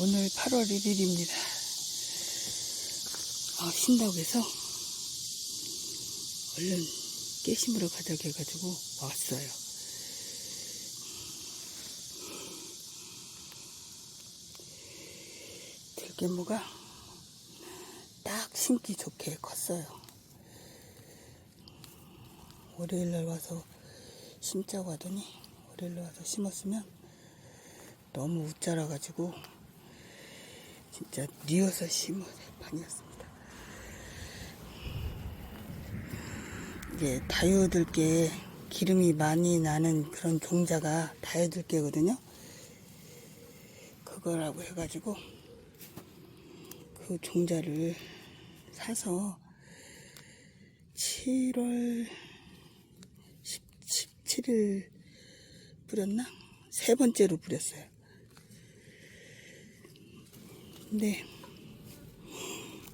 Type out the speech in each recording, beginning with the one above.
오늘 8월 1일입니다. 아, 해서 얼른 깨심으로 가자고 해가지고 왔어요. 들깨무가 딱 심기 좋게 컸어요. 월요일날 와서 심자고 하더니 월요일날 와서 심었으면 너무 웃자라가지고 진짜 뉘어서 심은 판이었습니다. 이게 다이어들게 기름이 많이 나는 그런 종자가 다이어들게거든요. 그거라고 해가지고 그 종자를 사서 7월 17일 뿌렸나? 세 번째로 뿌렸어요. 근데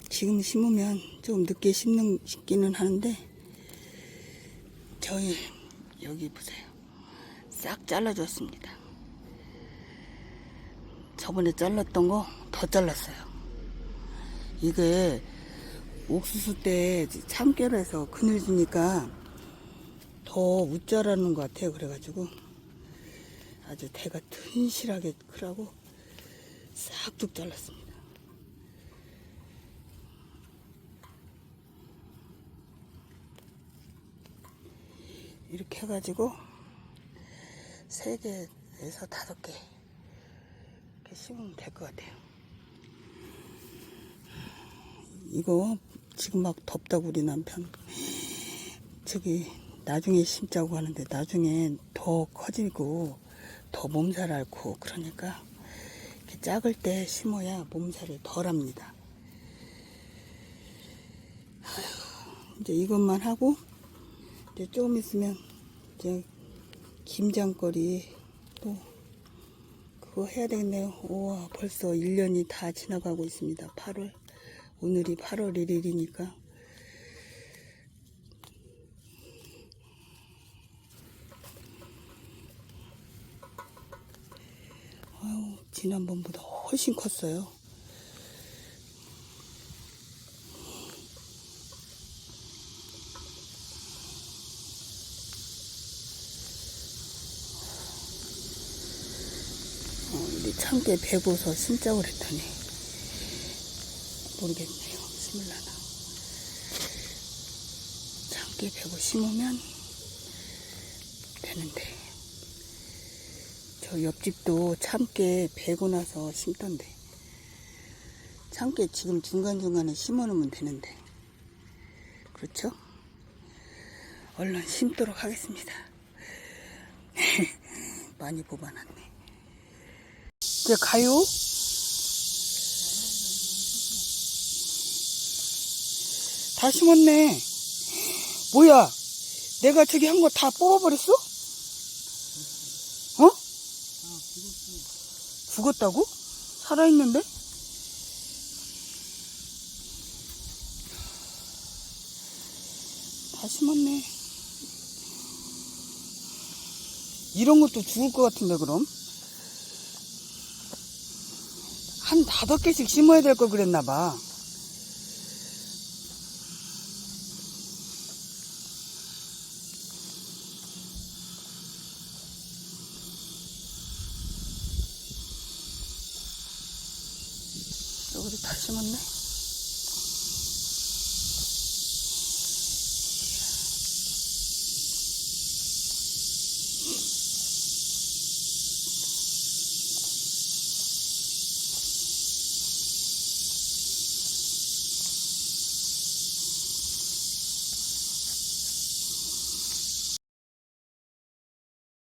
지금 심으면 좀 늦게 심는 심기는 하는데 저희 여기 보세요. 싹 잘라줬습니다. 저번에 잘랐던 거 더 잘랐어요. 이게 옥수수 때 참깨로해서 그늘 지니까 더 웃자라는 것 같아요. 그래가지고 아주 대가 튼실하게 크라고 싹둑 잘랐습니다. 이렇게 해가지고 세 개에서 다섯 개 이렇게 심으면 될 것 같아요. 이거 지금 막 덥다고 우리 남편 저기 나중에 심자고 하는데 나중에 더 커지고 더 몸살 앓고 그러니까 이렇게 작을 때 심어야 몸살을 덜 합니다. 이제 이것만 하고 이제 조금 있으면 이제 김장거리 또 그거 해야 되겠네요. 우와 벌써 1년이 다 지나가고 있습니다. 8월 오늘이 8월 1일이니까 아유 지난번보다 훨씬 컸어요. 참깨 베고서 심자고 그랬더니 모르겠네요. 심을라나. 참깨 베고 심으면 되는데. 저 옆집도 참깨 베고 나서 심던데. 참깨 지금 중간중간에 심어 놓으면 되는데. 그렇죠? 얼른 심도록 하겠습니다. 많이 뽑아놨네. 이제 가요? 다 심었네. 뭐야? 내가 저기 한 거 다 뽑아버렸어? 어? 죽었다고? 살아있는데? 다 심었네. 이런 것도 죽을 것 같은데, 그럼? 한 다섯 개씩 심어야 될 걸 그랬나 봐. 여기도 다 심었네.